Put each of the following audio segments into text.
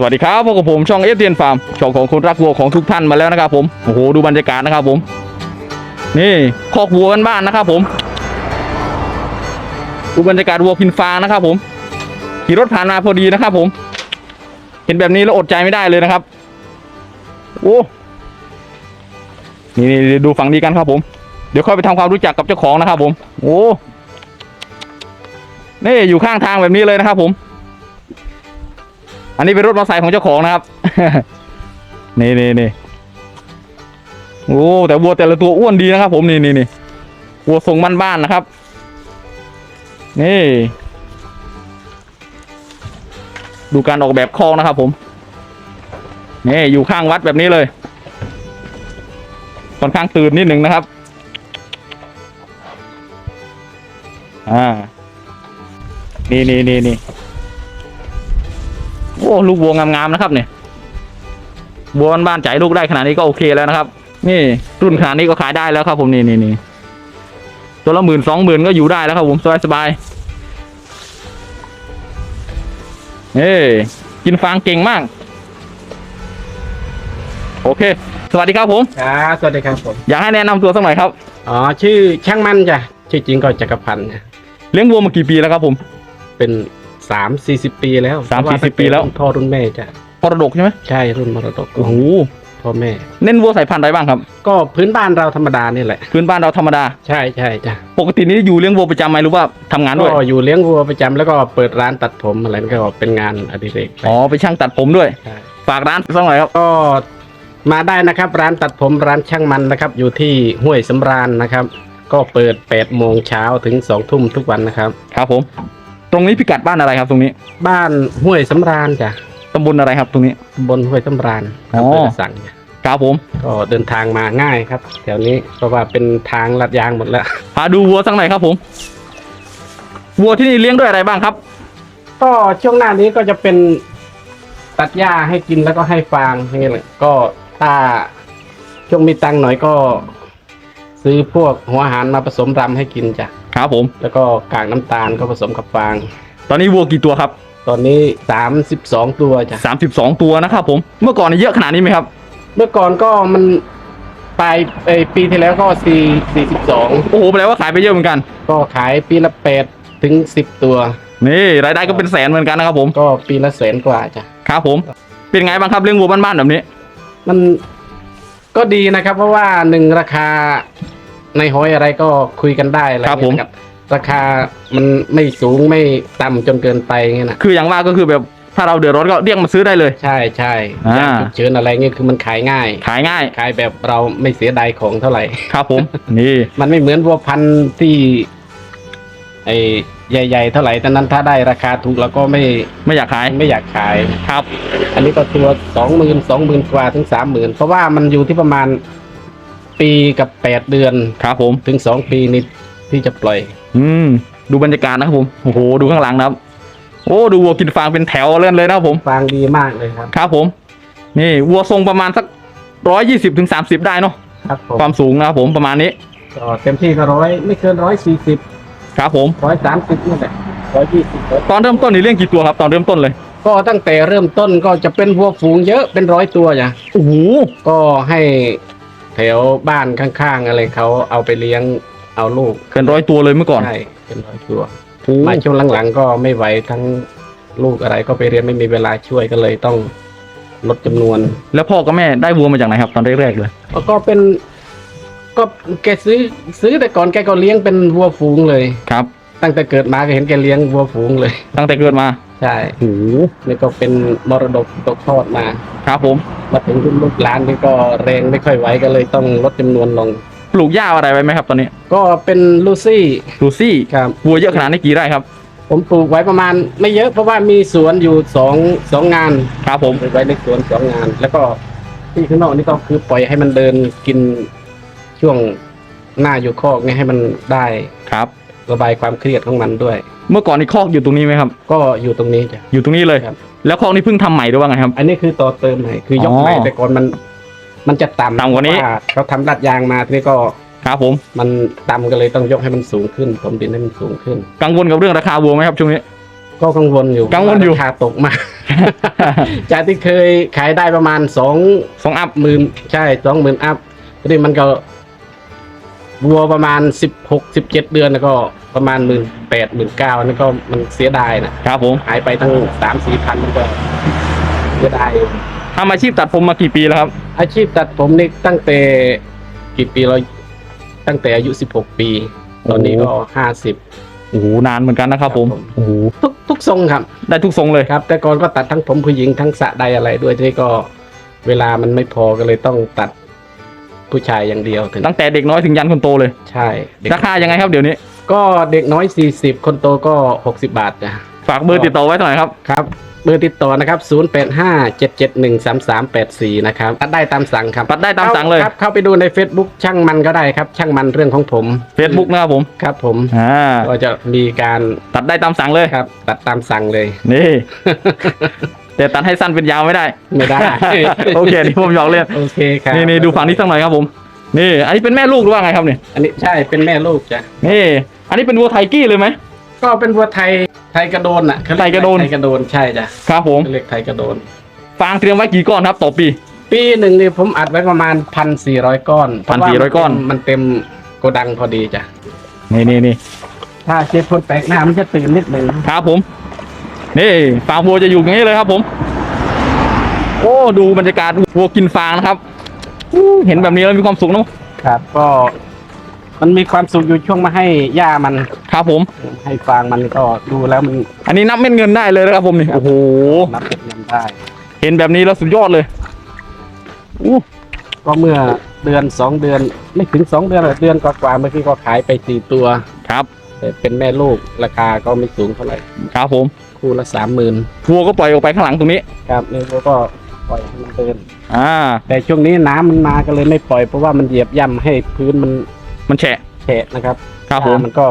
สวัสดีครับพบกับผมช่องเอฟเทียนฟาร์มช่องของคนรักวัวของทุกท่านมาแล้วนะครับผมโอ้โหดูบรรยากาศนะครับผม นี่คอกวัวกันบ้านนะครับ ผม ดูบรรยากาศวัวพินฟางนะครับ ผมขี่รถผ่านมาพอดีนะครับ ผม เห็นแบบนี้แล้วอดใจไม่ได้เลยนะครับโอ้นี่นี่ดูฝั่งนี้กันครับผม เดี๋ยวค่อยไปทำความรู้จักกับเจ้าของนะครับ ผม โอ้นี่อยู่ข้างทางแบบนี้เลยนะครับ ผม อันนี้เป็นรถมอเตอร์ไซค์ของเจ้าของนะครับ นี่นี่นี่โอ้แต่วัวแต่ละตัวอ้วนดีนะครับ ผมนี่นี่นี่วัวทรงบ้านๆนะครับ นี่ ดูการออกแบบคอกนะครับ ผมนี่อยู่ข้างวัดแบบนี้เลยค่อนข้างตื่นนิดหนึ่งนะครับ อ่า นี่นี่นี่นี่ โอ้ลูกวัวงามๆนะครับเนี่ยวัวบ้านๆจ่ายลูกได้ขนาดนี้ก็โอเคแล้วนะครับ นี่รุ่นขนาดนี้ก็ขายได้แล้วครับ ผมนี่นี่นี่ตัวละหมื่นสองหมื่นก็อยู่ได้แล้วครับ ผมสบายสบายเอ้กินฟางเก่งมาก โอเค สวัสดีครับผมครับสวัสดีครับผม อยากให้แนะนำตัวสักหน่อยครับ อ๋อ ชื่อช่างมันจ้ะ ชื่อจริงก็จักรพันธ์นะเลี้ยงวัวมากี่ปีแล้วครับผม เป็น สามสี่สิบปีแล้วสามเพระสี่สิบปีแล้วรุ่นพ่อรุ่นแม่จ้ะมรดกใช่ไหมใช่รุ่นมรดกขโอ้องโหพ่อแม่ เน้นวัวสายพันธุ์อะไรบ้างครับ ก็พื้นบ้านเราธรรมดานี่แหละ พื้นบ้านเราธรรมดา ใช่ใช่จ้ะปกตินี่อยู่เลี้ยงวัวประจำไหมหรือว่าทำงานด้วยก็อยู่เลี้ยงวัวประจำแล้วก็เปิดร้านตัดผมอะไรนั่นก็เป็นงานอดิเรกไปอ๋อไปนช่างตัดผมด้วยใช่ฝากร้านสักหน่อยครับก็มาได้นะครับร้านตัดผมร้านช่างมันนะครับ อยู่ที่ห้วยสำราญนะครับ ก็เปิด8โมงเช้าถึง2ทุ่มทุกวันนะครับ ครับผม ตรงนี้พิกัดบ้านอะไรครับตรงนี้บ้านห้วยสำราญจ้ะตำบลอะไรครับตรงนี้ ตำบลห้วยสำราญอ๋ออำเภอกระสังจ้ะครับผม ก็เดินทางมาง่ายครับแถวนี้เพราะว่าเป็นทางลัดยางหมดแล้ว พาดูวัวสักหน่อยครับผม วัวที่นี่เลี้ยงด้วยอะไรบ้างครับ ก็ช่วงหน้านี้ก็จะเป็นตัดหญ้าให้กินแล้วก็ให้ฟางอย่างเงี้ยแหละก็ถ้าช่วงมีตังค์หน่อยก็ ซื้อพวกหัวอาหารมาผสมรำให้กินจ้ะ ครับผม แล้วก็กากน้ำตาลก็ผสมกับฟาง ตอนนี้วัวกี่ตัวครับ ตอนนี้สามสิบสองตัวจ้ะสามสิบสองตัวนะครับผม เมื่อก่อนนี่เยอะขนาดนี้ไหมครับ เมื่อก่อนก็มันปลายเอ้ยปีที่แล้วก็สี่สี่สิบสองโอ้โหแปลว่าขายไปเยอะเหมือนกัน ก็ขายปีละแปดถึงสิบตัว นี่รายได้ก็เป็นแสนเหมือนกันนะครับผม ก็ปีละแสนกว่าจ้ะ ครับผม เป็นไงบ้างครับเลี้ยงวัวบ้านๆแบบนี้ มันก็ดีนะครับ เพราะว่าหนึ่งราคา ในหอยอะไรก็คุยกันได้อะไรครับผม เงี้ยนะราคามันไม่สูงไม่ต่ำจนเกินไปเงี้ยนะคืออย่างว่าก็คือแบบถ้าเราเดือดร้อนก็เรียกมาซื้อได้เลย ใช่ใช่อ่าอย่างฉุกเฉินอะไรเงี้ยคือมันขายง่าย ขายง่ายขายแบบเราไม่เสียดายของเท่าไหร่ ครับผม นี่ มันไม่เหมือนวัวพันธุ์ที่ไอ้ใหญ่ๆเท่าไหร่แต่นั้นถ้าได้ราคาถูกเราก็ไม่ไม่อยากขายไม่อยากขาย ครับ อันนี้ก็ตัวสองหมื่นสองหมื่นกว่าถึงสามหมื่นเพราะว่ามันอยู่ที่ประมาณ ปีกับแปดเดือนครับผม ถึงสองปีนิดที่จะปล่อย อืม ดูบรรยากาศนะครับผม โอ้โห ดูข้างหลังนะครับ โอ้ ดูวัวกินฟางเป็นแถวเล่นเลยนะครับผม ฟางดีมากเลยครับ ครับผม นี่วัวทรงประมาณสักร้อยยี่สิบถึงสามสิบได้เนาะ ครับผมความสูงนะครับผมประมาณนี้ ก็เต็มที่ก็ร้อยไม่เกินร้อยสี่สิบครับผม ร้อยสามสิบนี่แหละร้อยยี่สิบตอนเริ่มต้นนี่เลี้ยงกี่ตัวครับ ตอนเริ่มต้นเลย ก็ตั้งแต่เริ่มต้นก็จะเป็นวัวฝูงเยอะเป็นร้อยตัวจ้ะโอ้โห ก็ให้ แถวบ้านข้างๆอะไรเขาเอาไปเลี้ยงเอาลูกเกินร้อยตัวเลยเมื่อก่อนใช่เป็นร้อยตัวโอ้มาช่วงหลังๆ ก็ไม่ไหวทั้งลูกอะไรก็ไปเรียนไม่มีเวลาช่วยก็เลยต้องลดจำนวน แล้วพ่อกับแม่ได้วัวมาจากไหนครับ ตอนแรกๆเลยก็เป็นก็แกซื้อซื้อแต่ก่อนแกก็เลี้ยงเป็นวัวฝูงเลยครับ ตั้งแต่เกิดมาก็เห็นแกเลี้ยงวัวฝูงเลย ตั้งแต่เกิดมา ใช่โอ้โหนี่ก็เป็นมรดกตกทอดมา ครับผม มาถึงรุ่นลูกหลานนี่ก็แรงไม่ค่อยไหวก็เลยต้องลดจำนวนลง ปลูกหญ้าอะไรไว้ไหมครับตอนนี้ก็เป็นลูซี่ ลูซี่ครับ วัวเยอะขนาดนี้กี่ไร่ครับ ผมปลูกไว้ประมาณไม่เยอะเพราะว่ามีสวนอยู่สองสองงานครับผมปลูกไว้ในสวนสองงาน แล้วก็ที่ข้างนอกนี่ก็คือปล่อยให้มันเดินกินช่วงหน้าอยู่คอกเนี่ยให้มันได้ครับ ระบายความเครียดของมันด้วย เมื่อก่อนนี่คอกอยู่ตรงนี้ไหมครับ ก็อยู่ตรงนี้จ้ะ อยู่ตรงนี้เลยครับ แล้วคอกนี่เพิ่งทำใหม่หรือว่าไงครับ อันนี้คือต่อเติมให้คือยกอ๋อใหม่แต่ก่อนมัน มันจะต่ำต่ำกว่านี้ เพระเขาทำลาดยางมาทีนี้ก็ครับผมมันต่ำก็เลยต้องยกให้มันสูงขึ้นถมดินให้มันสูงขึ้น กังวลกับเรื่องราคาวัวไหมครับช่วงนี้ ก็กังวลอยู่กังวลอยู่ ราคาตกมาก จากที่เคยขายได้ประมาณสองสองอัพ หมื่นใช่สองหมื่นอัพทีนี้มันก็ วัวประมาณสิบหกสิบเจ็ดเดือนแล้วก็ประมาณหมื่นแปดหมื่นเก้านั่นก็มันเสียดายนะครับผมหายไปตั้งสามสี่พันมันก็เสียดายทำอาชีพตัดผมมากี่ปีแล้วครับ อาชีพตัดผมนี่ตั้งแต่กี่ปีเราตั้งแต่อายุสิบหกปี ตอนนี้ก็ห้าสิบโอ้โหนานเหมือนกันนะครับผมครับผมโอ้โหทุกทุกทรงครับ ได้ทุกทรงเลยครับ แต่ก่อนก็ตัดทั้งผมผู้หญิงทั้งสระใดอะไรด้วยที่ก็เวลามันไม่พอก็เลยต้องตัด ผู้ชายอย่างเดียวถึงตั้งแต่เด็กน้อยถึงยันคนโตเลย ใช่เด็กราคายังไงครับเดี๋ยวนี้ ก็เด็กน้อย 40 คนโตก็ 60 บาทจ้ะฝากเบอร์ติดต่อไว้หน่อยครับครับเบอร์ติดต่อนะครับ 0857713384 นะครับตัดได้ตามสั่งครับตัดได้ตามสั่งเลยครับเข้าไปดูใน Facebook ช่างมันก็ได้ครับ ช่างมันเรื่องของผม Facebook นะครับผมครับผมอ่าก็จะมีการตัดได้ตามสั่งเลยครับ ตัดตามสั่งเลยนี่ แต่ตัดให้สั้นเป็นยาวไม่ได้ ไม่ได้ โอเคนี่ผมหยอกเล่นโอเคครับนี่นี่ดูฝั่งนี้สักหน่อยครับผม นี่อันนี้เป็นแม่ลูกหรือว่าไงครับเนี่ยอันนี้ใช่เป็นแม่ลูกจ้ะนี่ อันนี้เป็นวัวไทกี้เลยไหมก็เป็นวัวไทยไทยกระโดนอะเขาเยไทยกระโดนไทยกระโดนใช่จ้ะครับผมเขาเรียกไทยกระโดนฟางเตรียมไว้กี่ก้อนครับต่อปี ปีหนึ่งนี่ผมอัดไว้ประมาณพันสี่ร้อยก้อนเพราะว่า1,400ก้อนมันเต็มโกดังพอดีจ้ะนี่นี่นี่ถ้าเชฟคนแปลกหน้ามันจะตื่นนิดหนึ่งครับผม นี่ฟางวัวจะอยู่อย่างนี้เลยครับ ผม โอ้ดูบรรยากาศวัวกินฟางนะครับอู้เห็นแบบนี้แล้วมีความสุขเนอะครับ ก็ มันมีความสุขอยู่ช่วงมาให้ย่ามันครับผม ให้ฟางมันก็ดูแล้วมัน อันนี้นับเม็ดเงินได้เลยนะครับผมนี่โอ้โหนับเป็นเงินได้ เห็นแบบนี้แล้วสุดยอดเลยอู้ก็เมื่อเดือนสองเดือนไม่ถึงสองเดือนหรอกเดือนกว่าๆเมื่อกี้ก็ขายไปสี่ตัวครับแต่เป็นแม่ลูกราคาก็ไม่สูงเท่าไหร่ครับผม คู่ละสามหมื่นวัวก็ปล่อยออกไปข้างหลังตรงนี้ ครับนี่เขาก็ปล่อยให้มันเดิน อ่า แต่ช่วงนี้น้ำมันมาก็เลยไม่ปล่อยเพราะว่ามันเหยียบย่ำให้พื้นมันมันแฉะ แฉะนะครับครับผม น้ำมันก็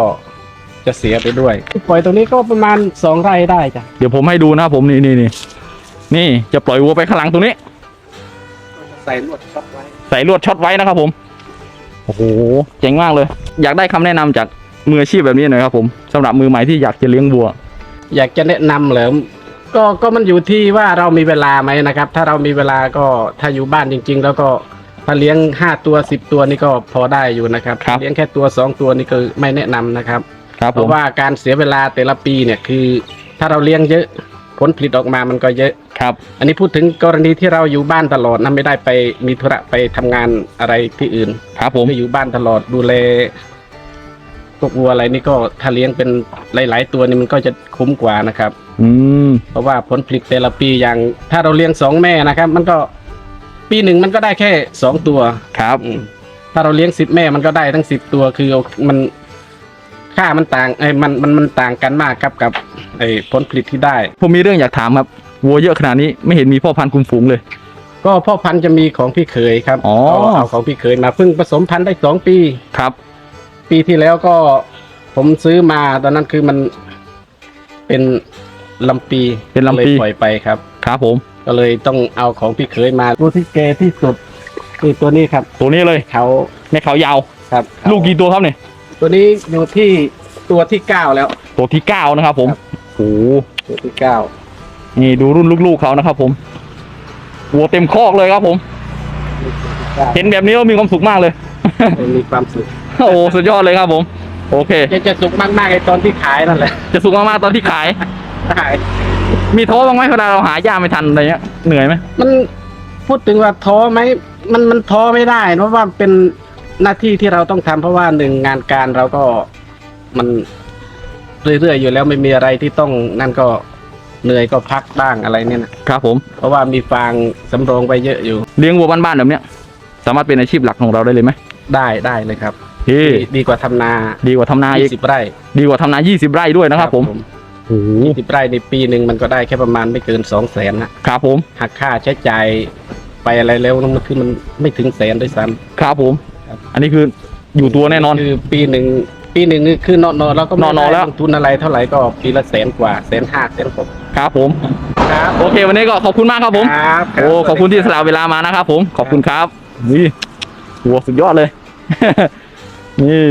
จะเสียไปด้วย ปล่อยตรงนี้ก็ประมาณสองไร่ได้จ้ะเดี๋ยวผมให้ดูนะครับผมนี่นี่นี่นี่จะปล่อยวัวไปข้างหลังตรงนี้ ใส่ลวดช็อตไว้ ใส่ลวดช็อตไว้นะครับผม โอ้โห เจ๋งมากเลย อยากได้คำแนะนำจากมืออาชีพแบบนี้หน่อยครับผมสำหรับมือใหม่ที่อยากจะเลี้ยงวัว อยากจะแนะนำเหรอก็ก็มันอยู่ที่ว่าเรามีเวลาไหมนะครับ ถ้าเรามีเวลาก็ถ้าอยู่บ้านจริง ๆ แล้วก็ถ้าเลี้ยงห้าตัวสิบตัวนี่ก็พอได้อยู่นะครับ ครับเลี้ยงแค่ตัวสองตัวนี่ก็ไม่แนะนำนะครับ ครับเพผมราะว่าการเสียเวลาแต่ละปีเนี่ยคือ ถ้าเราเลี้ยงเยอะผลผลิตออกมามันก็เยอะ ครับ อันนี้พูดถึงกรณีที่เราอยู่บ้านตลอดนะไม่ได้ไปมีธุระไปทำงานอะไรที่อื่นครับผม ไม่อยู่บ้านตลอดดูแล พวกวัวอะไรนี่ก็ถ้าเลี้ยงเป็นหลาย ๆ ตัวนี่มันก็จะคุ้มกว่านะครับ อืม เพราะว่าผลผลิตแต่ละปีอย่างถ้าเราเลี้ยงสองแม่นะครับ มันก็ปีหนึ่งมันก็ได้แค่สองตัวครับ อืมถ้าเราเลี้ยงสิบแม่มันก็ได้ทั้งสิบตัวคือมันค่ามันต่างไอ้ยมันมันมันต่างกันมากครับกับไอ้ผลผลิตที่ได้ ผมมีเรื่องอยากถามครับวัวเยอะขนาดนี้ไม่เห็นมีพ่อพันธุ์คุมฝูงเลย ก็พ่อพันธุ์จะมีของพี่เขยครับอ๋อก็เอาของพี่เขยมาเพิ่งผสมพันธุ์ได้สองปี ครับ ปีที่แล้วก็ผมซื้อมาตอนนั้นคือมันเป็นลำปีเป็นลำปี ก็ยปล่อยไปครับ ครับผม ก็เลยต้องเอาของพี่เขยมาตัวที่เกที่สุดคือตัวนี้ครับตัวนี้เลยเขาแม่เขายาว ครับลูกกี่ตัวครับเนี่ยตัวนี้อยู่ที่ตัวที่เก้าแล้ว ตัวที่เก้านะครับ ผมครับ โอ้โหตัวที่เก้านี่ดูรุ่นลูกๆเขานะครับ ผมวัวเต็มคอกเลยครับ ผม เห็นแบบนี้ก็มีความสุขมากเลย มีความสุข โอ้สุดยอดเลยครับผม โอเค จะจะสุขมากๆไอ้ตอนที่ขายนั่นแหละจะสุขมากๆตอนที่ขาย ขาย มีท้อบ้างไหมเวลาเราหาหญ้าไม่ทันอะไรเงี้ยเหนื่อยไหมมันพูดถึงว่าท้อไหมมันมันท้อไม่ได้เพราะว่าเป็นหน้าที่ที่เราต้องทำเพราะว่าหนึ่งงานการเราก็มันเรื่อยๆอยู่แล้วไม่มีอะไรที่ต้องนั่นก็เหนื่อยก็พักบ้างอะไรเนี่ยนะครับผม เพราะว่ามีฟางสำรองไปเยอะอยู่ เลี้ยงวัวบ้านๆแบบเนี้ย สามารถเป็นอาชีพหลักของเราได้เลยไหมได้ได้เลยครับที่ ดีดีกว่าทำนาดีกว่าทำนาอีกยี่สิบไร่ดีกว่าทำนา 20 ไร่ด้วยนะครับ ผมโอ้โหสิบไร่ในปีหนึ่งมันก็ได้แค่ประมาณไม่เกินสองแสนนะครับผมหักค่าใช้จ่ายไปอะไรแล้วมันคือมันไม่ถึงแสนด้วยซ้ครับผมครับอันนี้คืออยู่ำตัวแน่นอนคือปีหนึ่งปีหนึ่งนี่คือนอนๆแล้วก็ไม่นอนๆได้แล้วลงทุนอะไรเท่าไหร่ก็ปีละแสนกว่าแสนห้าแสนหกครับผมครับโอเค วันนี้ก็ขอบคุณมากครับผมครับโอ้ขอบคุณที่สละเวลามานะครับผมขอบคุณครับนี่วัวสุดยอดเลย นี่